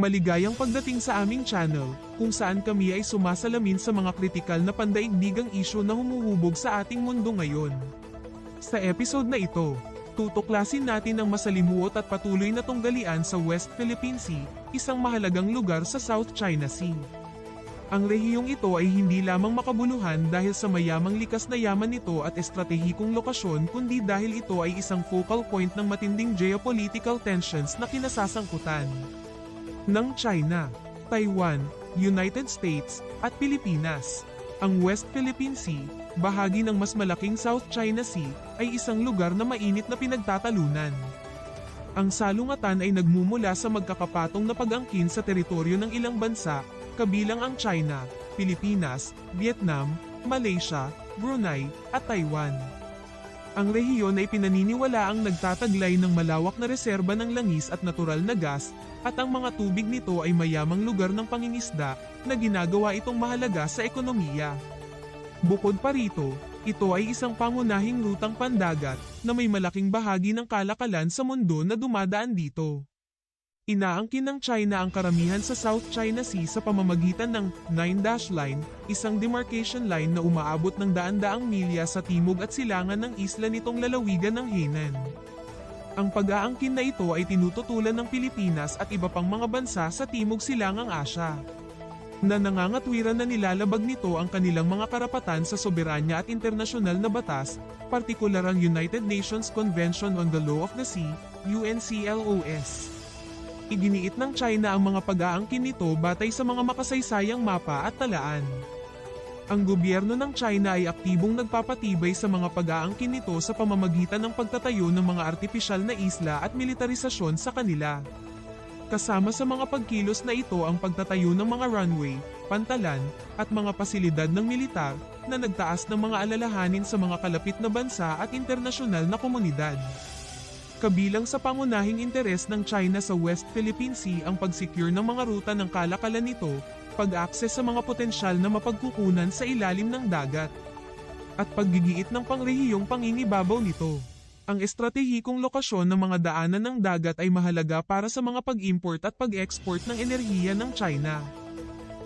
Maligayang pagdating sa aming channel, kung saan kami ay sumasalamin sa mga kritikal na pandaigdigang isyu na humuhubog sa ating mundo ngayon. Sa episode na ito, tutuklasin natin ang masalimuot at patuloy na tunggalian sa West Philippine Sea, isang mahalagang lugar sa South China Sea. Ang rehiyong ito ay hindi lamang makabuluhan dahil sa mayamang likas na yaman nito at estratehikong lokasyon kundi dahil ito ay isang focal point ng matinding geopolitical tensions na kinasasangkutan ng China, Taiwan, United States, at Pilipinas. Ang West Philippine Sea, bahagi ng mas malaking South China Sea, ay isang lugar na mainit na pinagtatalunan. Ang salungatan ay nagmumula sa magkakapatong na pag-angkin sa teritoryo ng ilang bansa, kabilang ang China, Pilipinas, Vietnam, Malaysia, Brunei, at Taiwan. Ang rehiyon ay pinaniniwala ang nagtataglay ng malawak na reserba ng langis at natural na gas, at ang mga tubig nito ay mayamang lugar ng pangingisda na ginagawa itong mahalaga sa ekonomiya. Bukod pa rito, ito ay isang pangunahing rutang pandagat na may malaking bahagi ng kalakalan sa mundo na dumadaan dito. Inaangkin ng China ang karamihan sa South China Sea sa pamamagitan ng Nine Dash Line, isang demarcation line na umaabot ng daan-daang milya sa timog at silangan ng isla nitong lalawigan ng Hainan. Ang pag-aangkin na ito ay tinututulan ng Pilipinas at iba pang mga bansa sa timog silangang Asya. Na nangangatwiran na nilalabag nito ang kanilang mga karapatan sa soberanya at internasyonal na batas, partikular ang United Nations Convention on the Law of the Sea, UNCLOS. Iginiit ng China ang mga pag-aangkin nito batay sa mga makasaysayang mapa at talaan. Ang gobyerno ng China ay aktibong nagpapatibay sa mga pag-aangkin nito sa pamamagitan ng pagtatayo ng mga artipisyal na isla at militarisasyon sa kanila. Kasama sa mga pagkilos na ito ang pagtatayo ng mga runway, pantalan, at mga pasilidad ng militar na nagtaas ng mga alalahanin sa mga kalapit na bansa at internasyonal na komunidad. Kabilang sa pangunahing interes ng China sa West Philippine Sea ang pag-secure ng mga ruta ng kalakalan nito, pag-access sa mga potensyal na mapagkukunan sa ilalim ng dagat, at paggigiit ng pangrehiyong panginibabaw nito. Ang estratehikong lokasyon ng mga daanan ng dagat ay mahalaga para sa mga pag-import at pag-export ng enerhiya ng China.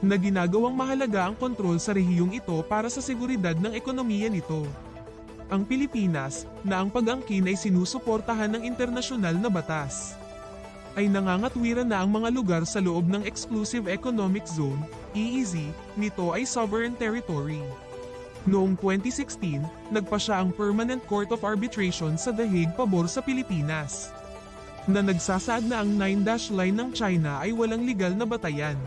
Na ginagawang mahalaga ang kontrol sa rehiyong ito para sa seguridad ng ekonomiya nito ang Pilipinas, na ang pag-angkin ay sinusuportahan ng internasyonal na batas. Ay nangangatwiran na ang mga lugar sa loob ng Exclusive Economic Zone, EEZ, nito ay sovereign territory. Noong 2016, nagpa siya ang Permanent Court of Arbitration sa The Hague pabor sa Pilipinas. Na nagsasaad na ang 9-dash line ng China ay walang legal na batayan.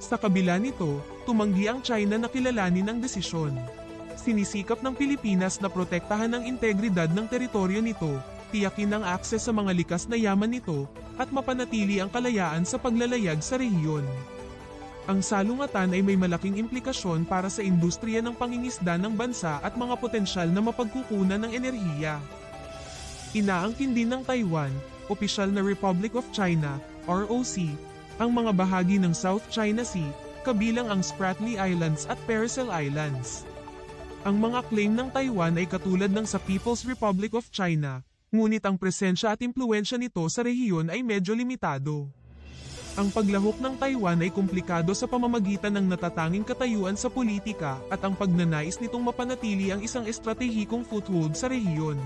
Sa kabila nito, tumanggi ang China na kilalanin ang desisyon sinisikap ng Pilipinas na protektahan ang integridad ng teritoryo nito, tiyakin ang akses sa mga likas na yaman nito, at mapanatili ang kalayaan sa paglalayag sa rehiyon. Ang salungatan ay may malaking implikasyon para sa industriya ng pangingisda ng bansa at mga potensyal na mapagkukunan ng enerhiya. Inaangkin din ng Taiwan, opisyal na Republic of China, ROC, ang mga bahagi ng South China Sea, kabilang ang Spratly Islands at Paracel Islands. Ang mga claim ng Taiwan ay katulad ng sa People's Republic of China, ngunit ang presensya at impluensya nito sa rehiyon ay medyo limitado. Ang paglahok ng Taiwan ay komplikado sa pamamagitan ng natatanging katayuan sa politika at ang pagnanais nitong mapanatili ang isang estratehikong foothold sa rehiyon.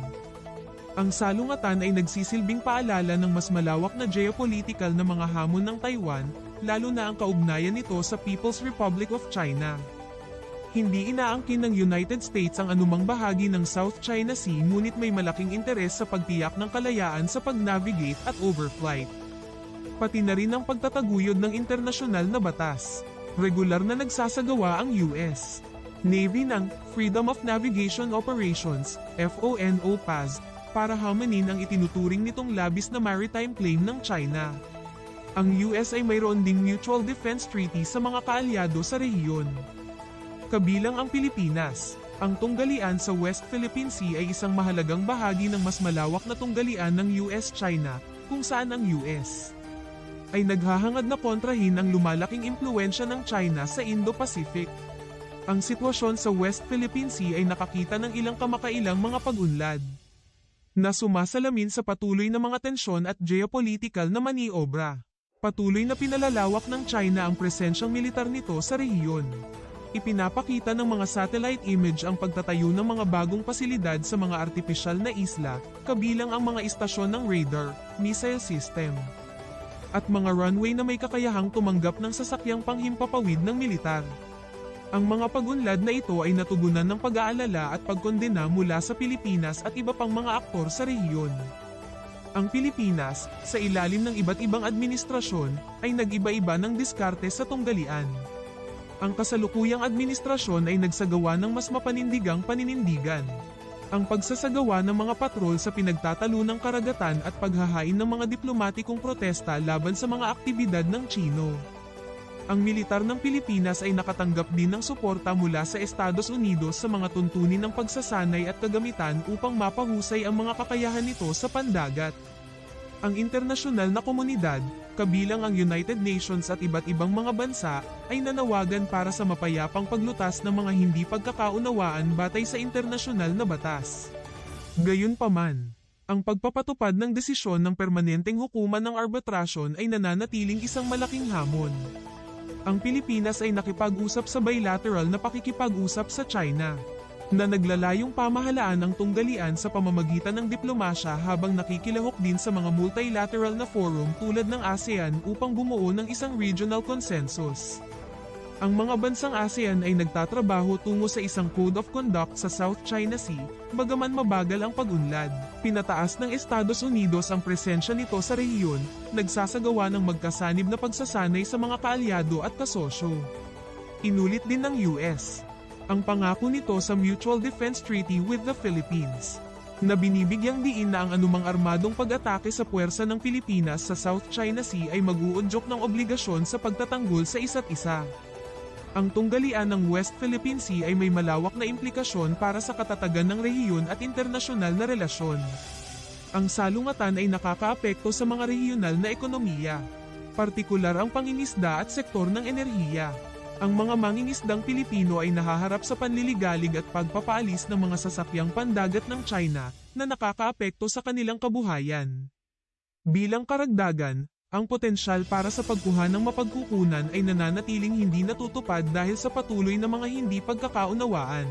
Ang salungatan ay nagsisilbing paalala ng mas malawak na geopolitical na mga hamon ng Taiwan, lalo na ang kaugnayan nito sa People's Republic of China. Hindi inaangkin ng United States ang anumang bahagi ng South China Sea ngunit may malaking interes sa pagtiyak ng kalayaan sa pag-navigate at overflight. Pati na rin ang pagtataguyod ng internasyonal na batas. Regular na nagsasagawa ang US Navy ng Freedom of Navigation Operations, FONOPAS, para hamanin ang itinuturing nitong labis na maritime claim ng China. Ang US ay mayroon ding mutual defense treaty sa mga kaalyado sa rehiyon. Kabilang ang Pilipinas. Ang tunggalian sa West Philippine Sea ay isang mahalagang bahagi ng mas malawak na tunggalian ng US-China, kung saan ang US ay naghahangad na kontrahin ang lumalaking impluensya ng China sa Indo-Pacific. Ang sitwasyon sa West Philippine Sea ay nakakita ng ilang kamakailang mga pag-unlad na sumasalamin sa patuloy na mga tensyon at geopolitical na maniobra. Patuloy na pinalalawak ng China ang presensyang militar nito sa rehiyon. Ipinapakita ng mga satellite image ang pagtatayo ng mga bagong pasilidad sa mga artipisyal na isla, kabilang ang mga istasyon ng radar, missile system, at mga runway na may kakayahang tumanggap ng sasakyang panghimpapawid ng militar. Ang mga pagunlad na ito ay natugunan ng pag-aalala at pagkondena mula sa Pilipinas at iba pang mga aktor sa rehiyon. Ang Pilipinas, sa ilalim ng iba't ibang administrasyon, ay nag-iba-iba ng diskarte sa tunggalian. Ang kasalukuyang administrasyon ay nagsagawa ng mas mapanindigang paninindigan. Ang pagsasagawa ng mga patrol sa pinagtatalo ng karagatan at paghahain ng mga diplomatikong protesta laban sa mga aktibidad ng Chino. Ang militar ng Pilipinas ay nakatanggap din ng suporta mula sa Estados Unidos sa mga tuntunin ng pagsasanay at kagamitan upang mapahusay ang mga kakayahan nito sa pandagat. Ang internasyonal na komunidad, kabilang ang United Nations at iba't ibang mga bansa, ay nanawagan para sa mapayapang paglutas ng mga hindi pagkakaunawaan batay sa internasyonal na batas. Gayunpaman, ang pagpapatupad ng desisyon ng permanenteng hukuman ng arbitrasyon ay nananatiling isang malaking hamon. Ang Pilipinas ay nakipag-usap sa bilateral na pakikipag-usap sa China, na naglalayong pamahalaan ang tunggalian sa pamamagitan ng diplomasya habang nakikilahok din sa mga multilateral na forum tulad ng ASEAN upang bumuo ng isang regional consensus. Ang mga bansang ASEAN ay nagtatrabaho tungo sa isang Code of Conduct sa South China Sea, bagaman mabagal ang pag-unlad. Pinataas ng Estados Unidos ang presensya nito sa rehiyon, nagsasagawa ng magkasanib na pagsasanay sa mga kaalyado at kasosyo. Inulit din ng US ang pangako nito sa Mutual Defense Treaty with the Philippines na binibigyang diin na ang anumang armadong pag-atake sa puwersa ng Pilipinas sa South China Sea ay mag-uudyok ng obligasyon sa pagtatanggol sa isa't isa. Ang tunggalian ng West Philippine Sea ay may malawak na implikasyon para sa katatagan ng rehiyon at internasyonal na relasyon. Ang salungatan ay nakakaapekto sa mga rehiyonal na ekonomiya, partikular ang pangingisda at sektor ng enerhiya. Ang mga mangingisdang Pilipino ay nahaharap sa panliligalig at pagpapaalis ng mga sasakyang pandagat ng China na nakakaapekto sa kanilang kabuhayan. Bilang karagdagan, ang potensyal para sa pagkuha ng mapagkukunan ay nananatiling hindi natutupad dahil sa patuloy na mga hindi pagkakaunawaan.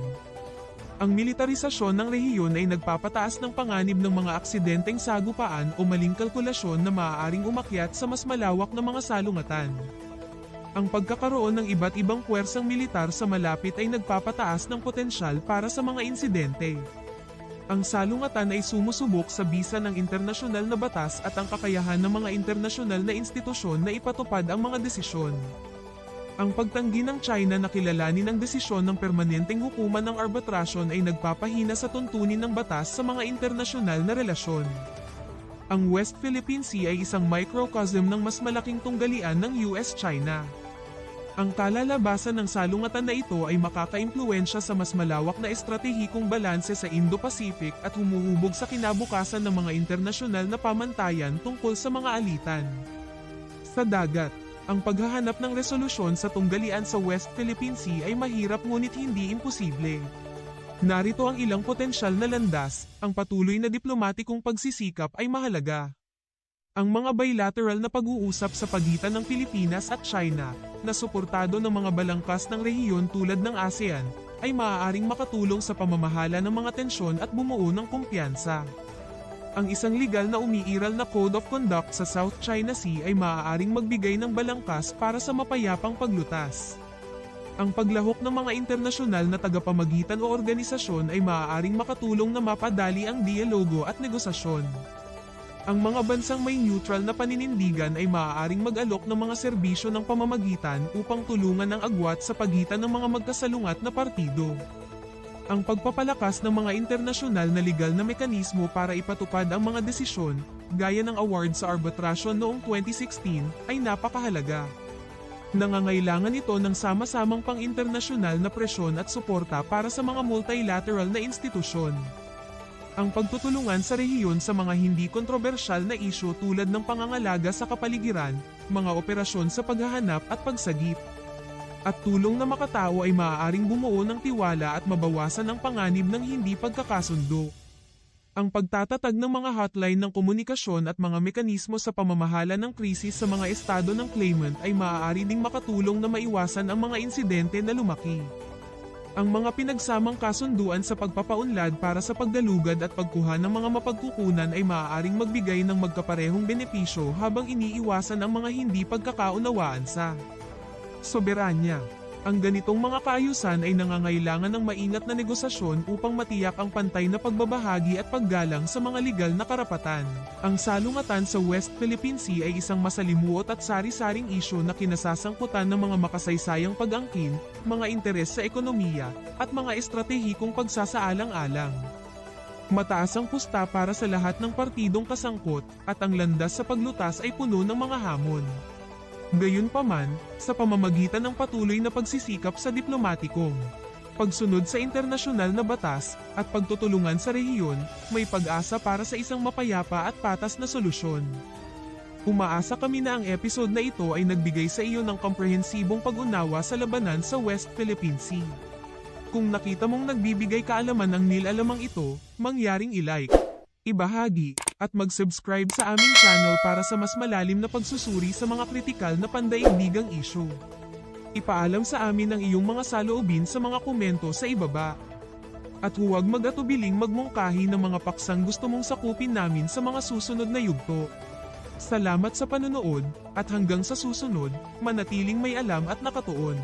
Ang militarisasyon ng rehiyon ay nagpapataas ng panganib ng mga aksidenteng sagupaan o maling kalkulasyon na maaaring umakyat sa mas malawak na mga salungatan. Ang pagkakaroon ng iba't ibang puwersang militar sa malapit ay nagpapataas ng potensyal para sa mga insidente. Ang salungatan ay sumusubok sa bisa ng internasyonal na batas at ang kakayahan ng mga internasyonal na institusyon na ipatupad ang mga desisyon. Ang pagtanggi ng China na kilalanin ang desisyon ng permanenteng hukuman ng arbitrasyon ay nagpapahina sa tuntunin ng batas sa mga internasyonal na relasyon. Ang West Philippine Sea ay isang microcosm ng mas malaking tunggalian ng US-China. Ang kalalabasan ng salungatan na ito ay makakaimpluensya sa mas malawak na estratehikong balanse sa Indo-Pacific at humuhubog sa kinabukasan ng mga internasyonal na pamantayan tungkol sa mga alitan. Sa dagat, ang paghahanap ng resolusyon sa tunggalian sa West Philippine Sea ay mahirap ngunit hindi imposible. Narito ang ilang potensyal na landas, ang patuloy na diplomatikong pagsisikap ay mahalaga. Ang mga bilateral na pag-uusap sa pagitan ng Pilipinas at China, na suportado ng mga balangkas ng rehiyon tulad ng ASEAN, ay maaaring makatulong sa pamamahala ng mga tensyon at bumuo ng kumpiyansa. Ang isang legal na umiiral na Code of Conduct sa South China Sea ay maaaring magbigay ng balangkas para sa mapayapang paglutas. Ang paglahok ng mga internasyonal na tagapamagitan o organisasyon ay maaaring makatulong na mapadali ang dialogo at negosasyon. Ang mga bansang may neutral na paninindigan ay maaaring mag-alok ng mga serbisyo ng pamamagitan upang tulungan ang agwat sa pagitan ng mga magkasalungat na partido. Ang pagpapalakas ng mga internasyonal na legal na mekanismo para ipatupad ang mga desisyon, gaya ng award sa arbitrasyon noong 2016, ay napakahalaga. Nangangailangan ito ng sama-samang pang-internasyonal na presyon at suporta para sa mga multilateral na institusyon ang pagtutulungan sa rehiyon sa mga hindi kontrobersyal na isyo tulad ng pangangalaga sa kapaligiran, mga operasyon sa paghahanap at pagsagip. At tulong na makatao ay maaaring bumuo ng tiwala at mabawasan ang panganib ng hindi pagkakasundo. Ang pagtatatag ng mga hotline ng komunikasyon at mga mekanismo sa pamamahala ng krisis sa mga estado ng claimant ay maaari ding makatulong na maiwasan ang mga insidente na lumaki. Ang mga pinagsamang kasunduan sa pagpapaunlad para sa paggalugad at pagkuha ng mga mapagkukunan ay maaaring magbigay ng magkaparehong benepisyo habang iniiwasan ang mga hindi pagkakaunawaan sa soberanya. Ang ganitong mga kaayusan ay nangangailangan ng maingat na negosasyon upang matiyak ang pantay na pagbabahagi at paggalang sa mga legal na karapatan. Ang salungatan sa West Philippine Sea ay isang masalimuot at sari-saring isyo na kinasasangkutan ng mga makasaysayang pag-angkin, mga interes sa ekonomiya, at mga estratehikong pagsasaalang-alang. Mataas ang pusta para sa lahat ng partidong kasangkot, at ang landas sa paglutas ay puno ng mga hamon. Gayunpaman, sa pamamagitan ng patuloy na pagsisikap sa diplomatikong pagsunod sa internasyonal na batas at pagtutulungan sa rehiyon, may pag-asa para sa isang mapayapa at patas na solusyon. Umaasa kami na ang episode na ito ay nagbigay sa iyo ng komprehensibong pag-unawa sa labanan sa West Philippine Sea. Kung nakita mong nagbibigay kaalaman ang nilalamang ito, mangyaring ilike, ibahagi, at mag-subscribe sa aming channel para sa mas malalim na pagsusuri sa mga kritikal na pandaigdigang issue. Ipaalam sa amin ang iyong mga saloobin sa mga komento sa ibaba. At huwag mag-atubiling magmungkahi ng mga paksang gusto mong sakupin namin sa mga susunod na yugto. Salamat sa panonood, at hanggang sa susunod, manatiling may alam at nakatuon.